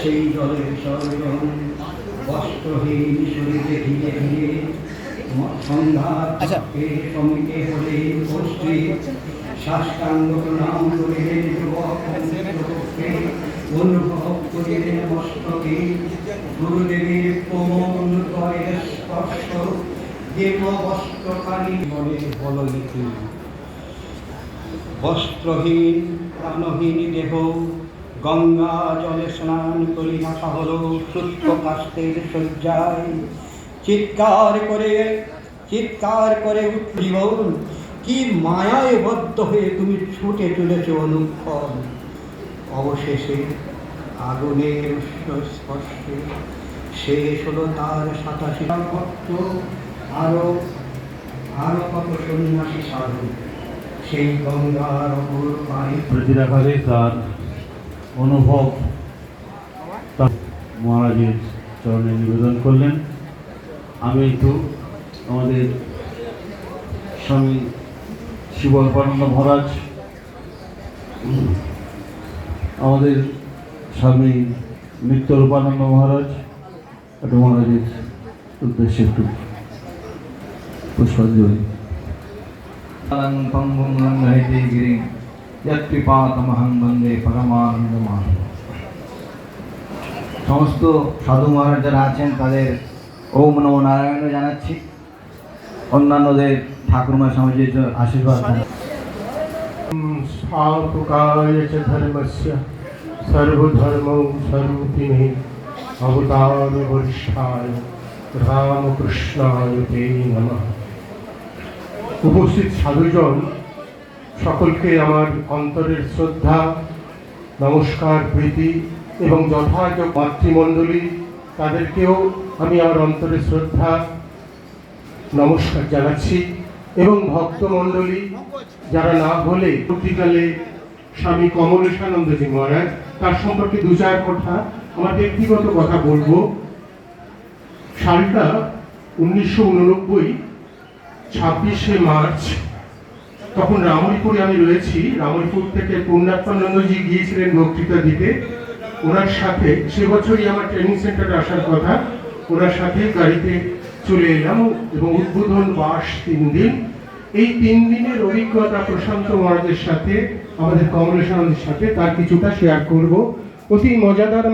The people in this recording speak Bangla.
সেই জলের সর্জন বস্ত্রহীন শরীরে ধীরে ধীরে সমিতে হলে সাষ্টাঙ্গ প্রণাম করিলেন অনুভব করিলেন মস্তকে। গুরুদেবের কোমল স্পর্শ দেব বস্ত্রকারী মনে বল লিখি বস্ত্রহীন প্রাণহীন দেহ গঙ্গা জলে স্নান করি মাথা হলো শুষ্ক কাস্তের শয্যায়। চিৎকার করে চিৎকার করে উঠল জীবন। কি মায়ায় বদ্ধ হয়ে তুমি ছুটে চলেছ অনুক্ষণ। অবশেষে আগুনের স্পর্শে শেষ হলো তার সাতাশি ভক্ত। আরও আরও কত সন্ন্যাসী সাধু। সেই গঙ্গার অপর পায়ে প্রতিরাকারে তার অনুভব মহারাজের চরণে নিবেদন করলেন। আমি একটু আমাদের স্বামী শিবল্পানন্দ মহারাজ, আমাদের স্বামী নিত্যরূপানন্দ মহারাজ, একটু মহারাজের উদ্দেশ্যে একটু পুষ্পাঞ্জলি। পঙ্গুং লঙ্ঘয়তে গিরিং যৎপিপাতমহং বন্দে পরমানন্দমান সমস্ত সাধু মহারাজ যারা আছেন, তাদের ওম নম নারায়ণও জানাচ্ছি। অন্যান্যদের ঠাকুরমা সমাজের আশীর্বাদ সর্বধর্ম সর্বতিমে অবতার বরিষ্ঠায় রামকৃষ্ণায় তে নমঃ। উপস্থিত সাধুজন, সকলকে আমার অন্তরের শ্রদ্ধা, নমস্কার, প্রীতি এবং যথাযথ মাতৃমণ্ডলী, তাদেরকেও আমি আমার অন্তরের শ্রদ্ধা, নমস্কার জানাচ্ছি। এবং ভক্তমণ্ডলী, যারা না হলে পরবর্তীকালে স্বামী কমলেশানন্দজি মহারাজ, তার সম্পর্কে দু চার কথা আমার ব্যক্তিগত কথা বলব। সালটা উনিশশো উননব্বই, ছাব্বিশে মার্চ। তখন রামরিপুরে আমি রয়েছি। রামরিপুর থেকে পূর্ণাত্মানন্দজি গিয়েছিলেন বক্তৃতা দিতে ওনার সাথে, সে বছরই আমার ট্রেনিং সেন্টারে আসার কথা, ওনার সাথে গাড়িতে চলে এলাম এবং উদ্বোধন বাস তিন দিন। এই তিন দিনের অভিজ্ঞতা প্রশান্ত মহারাজের সাথে, আমাদের কমলেশানন্দের সাথে তার কিছুটা শেয়ার করব। অতি মজাদার